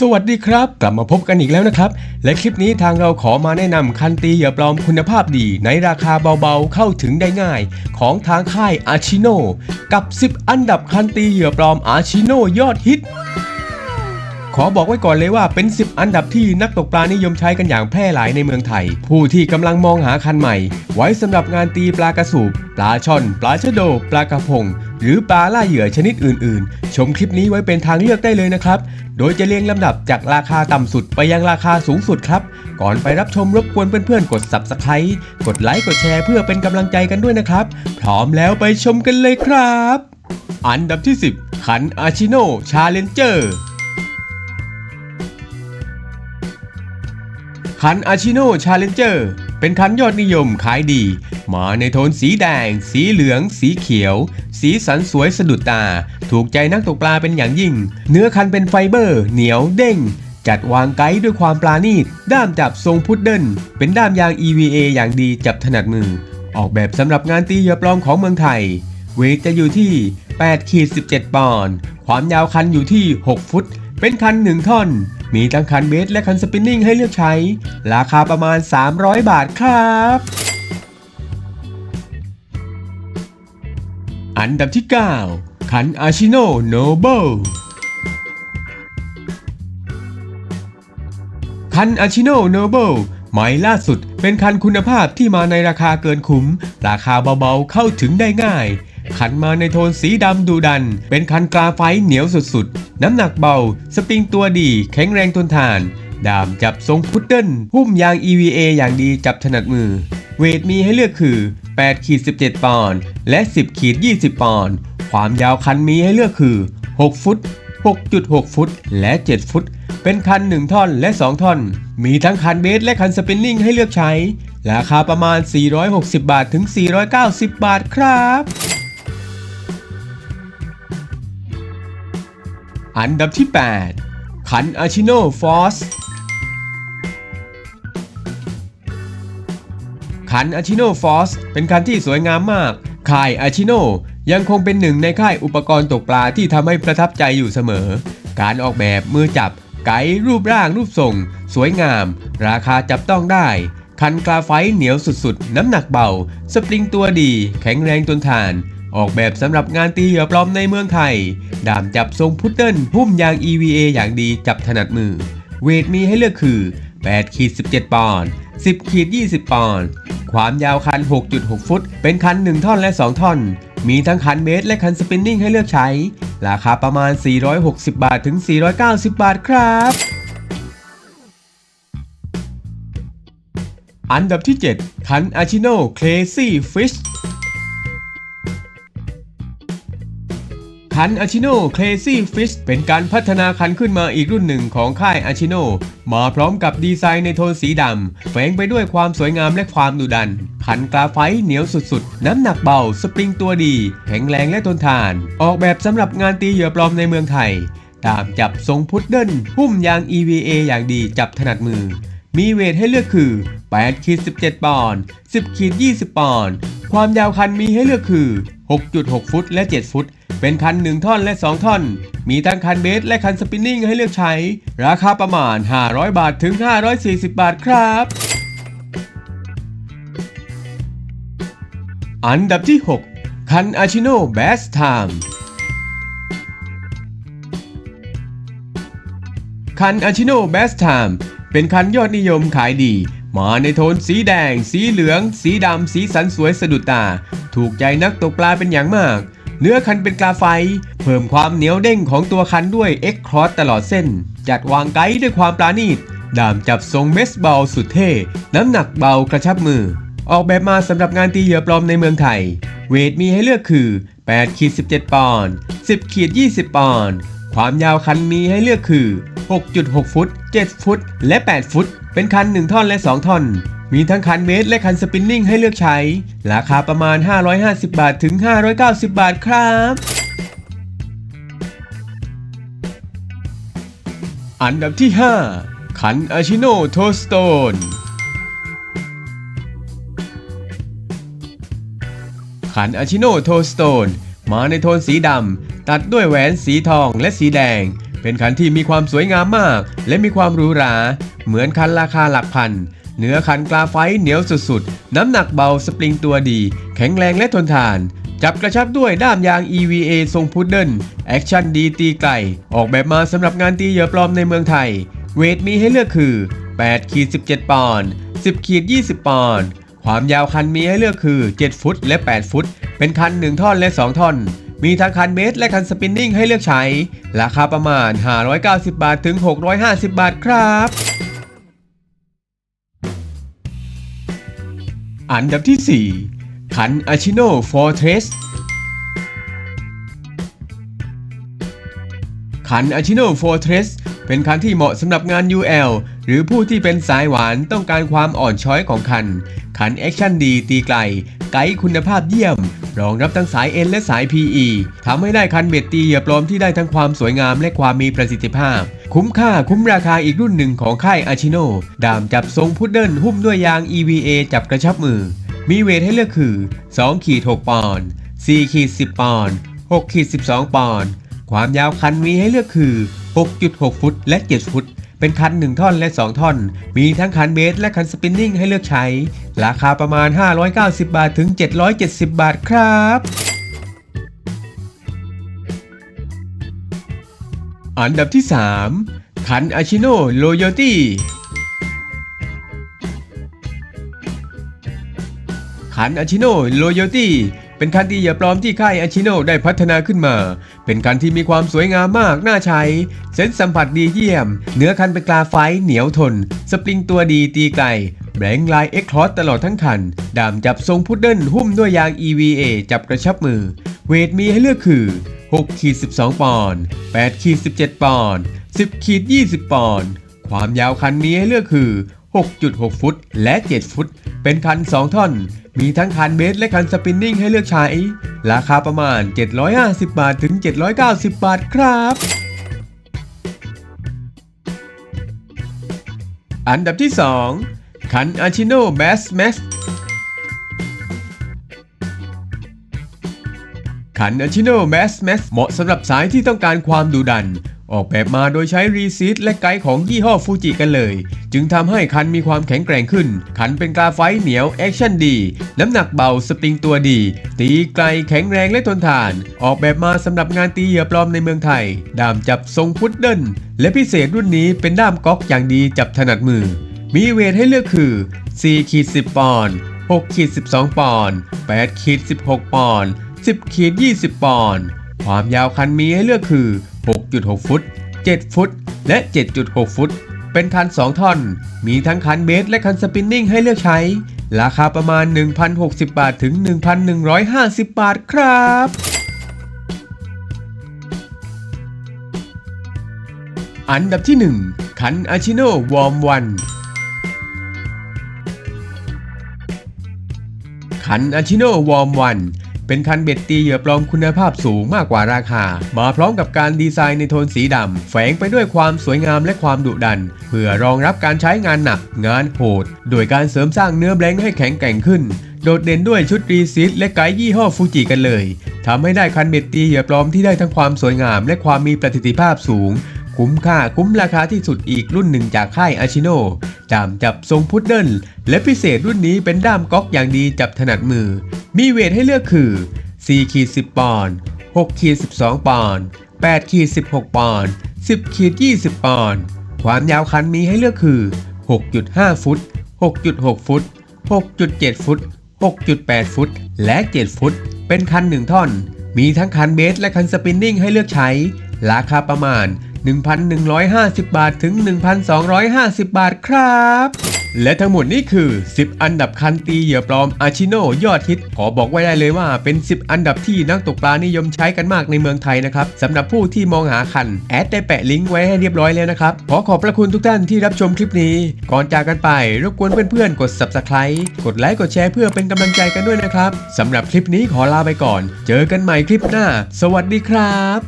สวัสดีครับ กลับมาพบกันอีกแล้วนะครับ และคลิปนี้ทางเราขอมาแนะนำคันตีเหยื่อปลอมคุณภาพดี ในราคาเบาๆเข้าถึงได้ง่าย ของทางค่ายอาชิโนกับ 10 อันดับคันตีเหยื่อปลอมอาชิโนยอดฮิต ขอบอกไว้ก่อนเลยว่าเป็น 10 อันดับที่นักตกปลานิยมใช้กันอย่างแพร่หลายในเมืองไทย ผู้ที่กำลังมองหาคันใหม่ ไว้สำหรับงานตีปลากระสูบปลาช่อน ปลาชะโด ปลากระพง หรือปลาล่าเหยื่อชนิดอื่นๆ ชมคลิปนี้ไว้เป็นทางเลือกได้เลยนะครับ โดยจะเรียงลำดับจากราคาต่ำสุดไปยังราคาสูงสุดครับ ก่อนไปรับชมรบกวนเพื่อนๆ กด Subscribe กดไลค์กดแชร์เพื่อเป็นกำลังใจกันด้วยนะครับ พร้อมแล้วไปชมกันเลยครับ อันดับที่ 10คันอาชิโนชาเลนเจอร์คันอาชิโนชาเลนเจอร์ เป็นคันยอดนิยมขายดี มาในโทนสีแดง สีเหลือง สีเขียว สีสันสวยสะดุดตา ถูกใจนักตกปลาเป็นอย่างยิ่ง เนื้อคันเป็นไฟเบอร์ เหนียวเด้ง จัดวางไกด์ด้วยความปราณีต ด้ามจับทรงพุดเดิลเป็นด้ามยาง EVA อย่างดีจับถนัดมือ ออกแบบสำหรับงานตีเหยื่อปลอมของเมืองไทย เวทจะอยู่ที่8ขีด17 ปอนด์ ความยาวคันอยู่ที่ 6 ฟุต เป็นคัน 1 ท่อน มีทั้งคันเบสและคันสปินนิ่งให้เลือกใช้ ราคาประมาณ 300 บาทครับ อันดับที่ 9 คันอาชิโนโนเบิลคันอาชิโนโนเบิลใหม่ล่าสุดเป็นคันคุณภาพที่มาในราคาเกินคุ้ม ราคาเบาๆเข้าถึงได้ง่าย คันมาในโทนสีดำดูดัน เป็นคันกราไฟเหนียวสุดๆ น้ำหนักเบา สปริงตัวดีแข็งแรงทนทาน ดามจับทรงพุดเดิ้ลหุ้มยาง EVA อย่างดีจับถนัดมือ เวทมีให้เลือกคือ8ขีด17 ปอนด์และ 10ขีด20 ปอนด์ความยาวคันมีให้เลือกคือ 6 ฟุต 6.6 ฟุต และ 7 ฟุต เป็นคัน 1 ท่อนและ 2 ท่อน มีทั้งคันเบสและคันสปินนิ่งให้เลือกใช้ ราคาประมาณ 460 บาทถึง 490 บาทครับ อันดับที่8คันอาชิโนฟอสคันอาชิโนฟอสเป็นคันที่สวยงามมาก ค่ายอาชิโนยังคงเป็นหนึ่งในค่ายอุปกรณ์ตกปลาที่ทำให้ประทับใจอยู่เสมอ การออกแบบมือจับ ไกด์รูปร่างรูปทรง สวยงาม ราคาจับต้องได้ คันกราไฟเหนียวสุดๆ น้ำหนักเบา สปริงตัวดี แข็งแรงทนทาน ออกแบบสำหรับงานตีเหยื่อปลอมในเมืองไทย ดามจับทรงพุดเดิ้ลหุ้มยาง EVA อย่างดีจับถนัดมือ เวทมีให้เลือกคือ8ขีด17 ปอนด์10ขีด20 ปอนด์ความยาวคัน 6.6 ฟุต เป็นคัน 1 ท่อนและ 2 ท่อน มีทั้งคันเบสและคันสปินนิ่งให้เลือกใช้ ราคาประมาณ 460 บาทถึง 490 บาทครับอันดับที่ 7 คันอาชิโนเคลซี่ฟิช คันอาชิโนเคลซี่ฟิชเป็นการพัฒนาคันขึ้นมาอีกรุ่นหนึ่งของค่ายอาชิโนมาพร้อมกับดีไซน์ในโทนสีดำแฝงไปด้วยความสวยงามและความดุดันคันกราไฟต์เหนียวสุดๆ น้ำหนักเบา สปริงตัวดี แข็งแรงและทนทาน ออกแบบสำหรับงานตีเหยื่อปลอมในเมืองไทย ตามจับทรงพุดเดิ้ลหุ้มยาง EVA อย่างดีจับถนัดมือ มีเวทให้เลือกคือ8ขีด17 ปอนด์10ขีด20 ปอนด์ความยาวคันมีให้เลือกคือ 6.6 ฟุตและ 7 ฟุต เป็นคัน 1 ท่อนและ 2 ท่อน มีทั้งคันเบสและคันสปินนิ่งให้เลือกใช้ ราคาประมาณ 500 บาทถึง 540 บาทครับ อันดับที่ 6 คันอาชิโนแบสไทม์คันอาชิโนแบสไทม์เป็นคันยอดนิยมขายดี มาในโทนสีแดง สีเหลือง สีดำ สีสันสวยสะดุดตา ถูกใจนักตกปลาเป็นอย่างมาก เนื้อคันเป็นกาไฟ เพิ่มความเหนียวเด้งของตัวคันด้วย X Cross ตลอดเส้น จัดวางไกด์ด้วยความปราณีตดามจับทรงเบสบอลสุดเท่ น้ำหนักเบากระชับมือ ออกแบบมาสำหรับงานตีเหยื่อปลอมในเมืองไทย เวทมีให้เลือกคือ8ขีด17 ปอนด์10ขีด20 ปอนด์ความยาวคันมีให้เลือกคือ 6.6 ฟุต 7 ฟุต และ 8 ฟุต เป็นคัน 1 ท่อนและ 2 ท่อน มีทั้งคันเมตรและคันสปินนิ่งให้เลือกใช้ ราคาประมาณ 550 บาทถึง 590 บาทครับอันดับที่5คันอาชิโนโทสโตน ขันอาชิโนโทสโตน มาในโทนสีดำ ตัดด้วยแหวนสีทองและสีแดง เป็นคันที่มีความสวยงามมาก และมีความหรูหรา เหมือนคันราคาหลักพัน เนื้อคันกราไฟต์เหนียวสุดๆ น้ำหนักเบาสปริงตัวดี แข็งแรงและทนทาน จับกระชับด้วยด้ามยาง EVA ทรงพุดเดิลแอคชั่นดีตีไกลออกแบบมาสำหรับงานตีเหยื่อปลอมในเมืองไทย เวทมีให้เลือกคือ8ขีด17 ปอนด์10ขีด20 ปอนด์ความยาวคันมีให้เลือกคือ 7 ฟุต และ 8 ฟุต เป็นคัน 1 ท่อนและ 2 ท่อน มีทั้งคันเบสและคันสปินนิ่งให้เลือกใช้ ราคาประมาณ 590 บาทถึง 650 บาทครับ อันดับที่4คันอาชิโนฟอร์เทสขันอาชิโนฟอร์เทสเป็นคันที่เหมาะสำหรับงาน UL หรือผู้ที่เป็นสายหวานต้องการความอ่อนช้อยของคัน คันแอคชั่นดีตีไกล ไกด์คุณภาพเยี่ยม รองรับทั้งสาย N และสาย PE ทำให้ได้คันเบ็ดตีเหยื่อปลอมที่ได้ทั้งความสวยงามและความมีประสิทธิภาพ คุ้มค่าคุ้มราคาอีกรุ่นหนึ่งของค่าย Achino ดามจับทรงพุดเดิลหุ้มด้วยยาง EVA จับกระชับมือ มีเวทให้เลือกคือ2ขีด6ปอนด์4ขีด10ปอนด์6ขีด12ปอนด์ความยาวคันมีให้เลือกคือ 6.6 ฟุตและ 7 ฟุต เป็นคัน 1 ท่อนและ 2 ท่อน มีทั้งคันเบสและคันสปินนิ่งให้เลือกใช้ ราคาประมาณ 590 บาทถึง 770 บาทครับอันดับที่ 3 คันอาชิโนโ o โยตี้คันอาชิโนโ o โยตี้ เป็นคันที่เหยื่อปลอมที่ค่ายอาชิโนได้พัฒนาขึ้นมา เป็นคันที่มีความสวยงามมาก น่าใช้เส้นสัมผัสดีเยี่ยม เนื้อคันเป็นกลาไฟเหนียวทน สปริงตัวดีตีไกลแบงลายเอ็กคลอสตลอดทั้งคัน ดามจับทรงพุดเดิ้ลหุ้มด้วยยาง EVA จับกระชับมือ เวทมีให้เลือกคือ6ขีด12 ปอนด์8ขีด17 ปอนด์10ขีด20 ปอนด์ ความยาวคันมีให้เลือกคือ 6.6 ฟุตและ 7 ฟุต เป็นคัน 2 ท่อน มีทั้งคันเบสและคันสปินนิ่งให้เลือกใช้ ราคาประมาณ 750 บาทถึง 790 บาทครับอันดับที่ 2 คันอาชิโนแบสแมสคันอาชิโนแมสแมสเหมาะสำหรับสายที่ต้องการความดุดัน ออกแบบมาโดยใช้รีซีดและไกด์ของยี่ห้อฟูจิกันเลย จึงทำให้คันมีความแข็งแกร่งขึ้น คันเป็นกาไฟเหนียว แอคชั่นดี น้ำหนักเบาสปริงตัวดี ตีไกลแข็งแรงและทนทาน ออกแบบมาสำหรับงานตีเหยื่อปลอมในเมืองไทยด้ามจับทรงพุดเดิลและพิเศษรุ่นนี้เป็นด้ามก๊อกอย่างดีจับถนัดมือ มีเวทให้เลือกคือ4ขีด10ปอนด์6ขีด12 ปอนด์8ขีด16 ปอนด์10ขีด20 ปอนด์ความยาวคันมีให้เลือกคือ 6.6 ฟุต 7 ฟุต และ 7.6 ฟุต เป็นคัน 2 ท่อน มีทั้งคันเบสและคันสปินนิ่งให้เลือกใช้ ราคาประมาณ 1,060 บาทถึง 1,150 บาทครับอันดับที่ 1 คันอาชิโนวอร์มวัน คันอาชิโนวอร์มวัน เป็นคันเบ็ดตีเหยื่อปลอมคุณภาพสูงมากกว่าราคา มาพร้อมกับการดีไซน์ในโทนสีดำแฝงไปด้วยความสวยงามและความดุดัน เพื่อรองรับการใช้งานหนัก งานโหด โดยการเสริมสร้างเนื้อแบงค์ให้แข็งแกร่งขึ้น โดดเด่นด้วยชุดรีซิตและไกด์ยี่ห้อฟูจิกันเลยทำให้ได้คันเบ็ดตีเหยื่อปลอมที่ได้ทั้งความสวยงาม และความมีประสิทธิภาพสูง คุ้มค่าคุ้มราคาที่สุดอีกรุ่นหนึ่งจากค่ายอาชิโนดามจับทรงพุดเดิ้ลและพิเศษรุ่นนี้เป็นด้ามก๊อกอย่างดีจับถนัดมือ มีเวทให้เลือกคือ4ขีด10 ปอนด์6ขีด12 ปอนด์8ขีด16 ปอนด์10ขีด20 ปอนด์ความยาวคันมีให้เลือกคือ 6.5 ฟุต 6.6 ฟุต 6.7 ฟุต 6.8 ฟุต และ 7 ฟุต เป็นคัน 1 ท่อน มีทั้งคันเบสและคันสปินนิ่งให้เลือกใช้ ราคาประมาณ 1,150 บาทถึง 1,250 บาทครับ และทั้งหมดนี้คือ 10 อันดับคันตีเหยื่อปลอมอาชิโนยอดฮิต ขอบอกไว้ได้เลยว่าเป็น 10 อันดับที่นักตกปลานิยมใช้กันมากในเมืองไทยนะครับสำหรับผู้ที่มองหาคัน แอดได้แปะลิงก์ไว้ให้เรียบร้อยแล้วนะครับ ขอขอบพระคุณทุกท่านที่รับชมคลิปนี้ ก่อนจากกันไปรบกวนเพื่อนๆกด subscribe กดไลค์กดแชร์เพื่อเป็นกำลังใจกันด้วยนะครับสำหรับคลิปนี้ขอลาไปก่อน เจอกันใหม่คลิปหน้า สวัสดีครับ